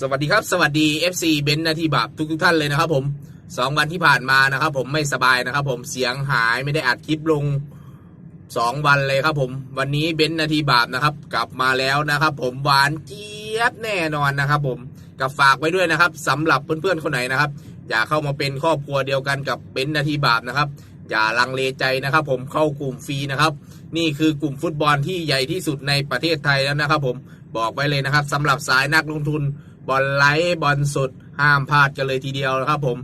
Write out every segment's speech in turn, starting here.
สวัสดีครับ สวัสดี FC เบนซ์นาทีบาปทุกทุกท่านเลยนะครับผมสองวันที่ผ่านมานะครับ ผมไม่สบายนะครับ ผมเสียงหายไม่ได้อัดคลิปลงสองวันเลยครับ ผมวันนี้เบนซ์นาทีบาปนะครับ กลับมาแล้วนะครับ ผมหวานเจี๊ยบแน่นอนนะครับ ผมกับฝากไว้ด้วยนะครับสำหรับเพื่อนๆคนไหนนะครับ อยากเข้ามาเป็นครอบครัวเดียวกันกับเบนซ์นาทีบาปนะครับ อย่าลังเลใจนะครับ ผมเข้ากลุ่มฟรีนะครับ นี่คือกลุ่มฟุตบอลที่ใหญ่ที่สุดในประเทศไทยแล้วนะครับ ผมบอกไว้เลยนะครับสำหรับสายนักลงทุน บอลไลท์บอลสดห้ามพลาดกันเลยทีเดียวนะครับผม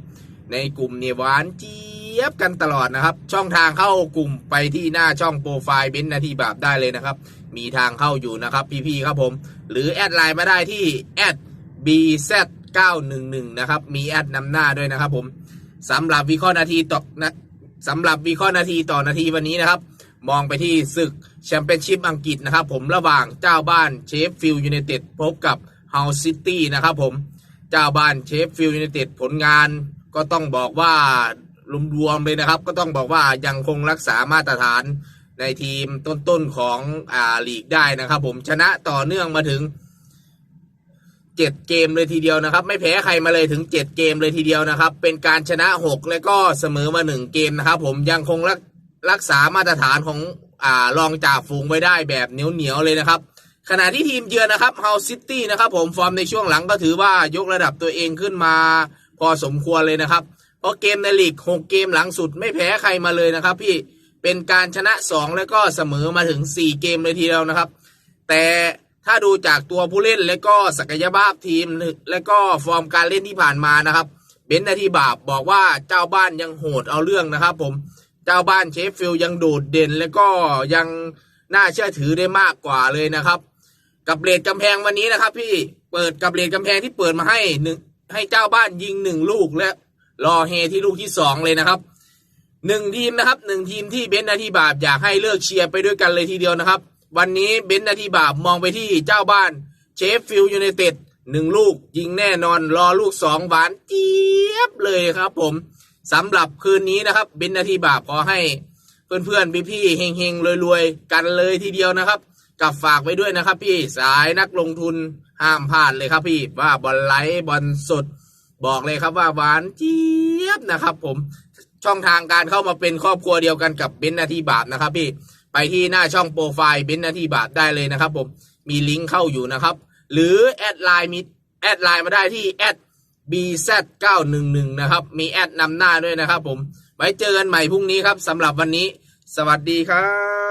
ในกลุ่มเนี่ยหวานเจี๊ยบกันตลอดนะครับ ช่องทางเข้ากลุ่มไปที่หน้าช่องโปรไฟล์เบนซ์นาทีบาปได้เลยนะครับ มีทางเข้าอยู่นะครับพี่ๆครับผม หรือแอดไลน์มาได้ที่แอด bz911 นะครับ มีแอดนำหน้าด้วยนะครับผมสำหรับวิเคราะห์นาทีต่อนะสำหรับวิเคราะห์นาทีต่อนาทีวันนี้นะครับ มองไปที่ศึกแชมเปี้ยนชิพอังกฤษนะครับ ผมระหว่างเจ้าบ้านเชฟฟิลด์ยูไนเต็ดพบกับ เฮาซิตี้นะครับผม เจ้าบ้านเชฟฟิลด์ยูไนเต็ดผลงานก็ต้องบอกว่ารวมๆเลยนะครับ ก็ต้องบอกว่ายังคงรักษามาตรฐานในทีมต้นๆของอ่าลีกได้นะครับ ผมชนะต่อเนื่องมาถึงเจ็ดเกมเลยทีเดียวนะครับ ไม่แพ้ใครมาเลยถึงเจ็ดเกมเลยทีเดียวนะครับ เป็นการชนะหกและก็เสมอมาหนึ่งเกมนะครับ ผมยังคงรักรักษามาตรฐานของอ่ารองจ่าฝูงไว้ได้แบบเหนียวเหนียวๆเลยนะครับ ขณะที่ทีมเยือนนะครับเฮาซิตี้นะครับผมฟอร์มในช่วงหลังก็ถือว่ายกระดับตัวเองขึ้นมา พอสมควรเลยนะครับ เพราะเกมในลีกหกเกมหลังสุดไม่แพ้ใครมาเลยนะครับพี่เป็นการชนะสองแล้วก็เสมอมาถึงสี่เกมเลยทีเดียวนะครับ แต่ถ้าดูจากตัวผู้เล่นและก็ศักยภาพทีม และก็ฟอร์มการเล่นที่ผ่านมานะครับเบนซ์นาทีบาปบอกว่าเจ้าบ้านยังโหดเอาเรื่องนะครับ ผมเจ้าบ้านเชฟฟิลด์ยังโดดเด่น และก็ยังน่าเชื่อถือได้มากกว่าเลยนะครับ กับเลดกำแพงวันนี้นะครับ พี่เปิดกับเลดกำแพงที่เปิดมาให้หนึ่งให้เจ้าบ้านยิงหนึ่งลูกและรอเฮที่ลูกที่สองเลยนะครับหนึ่งทีมนะครับหนึ่งทีมที่เบนนาทีบาปอยากให้เลิกเชียร์ไปด้วยกันเลยทีเดียวนะครับ วันนี้เบนนาทีบาปมองไปที่เจ้าบ้านเชฟฟิลด์ยูไนเต็ดหนึ่งลูกยิงแน่นอนรอลูกสองหวานเจี๊ยบเลยครับ ผมสำหรับคืนนี้นะครับเบนนาทีบาปขอให้เพื่อนๆพี่ๆเฮงๆรวยๆกันเลยทีเดียวนะครับ กับฝากไว้ด้วยนะครับ พี่สายนักลงทุนห้ามพลาดเลยครับพี่ว่าบอลไลท์บอลสด บอกเลยครับว่าหวานเจี๊ยบนะครับ ผมช่องทางการเข้ามาเป็นครอบครัวเดียวกันกับเบนนาทีบาปนะครับ พี่ไปที่หน้าช่องโปรไฟล์เบนนาทีบาปได้เลยนะครับ ผมมีลิงก์เข้าอยู่นะครับ หรือแอดไลน์มีแอดไลน์มาได้ที่แอด bz911 นะครับ มีแอดนำหน้าด้วยนะครับ ผม ไว้เจอกันใหม่พรุ่งนี้ครับสำหรับวันนี้ สวัสดีครับ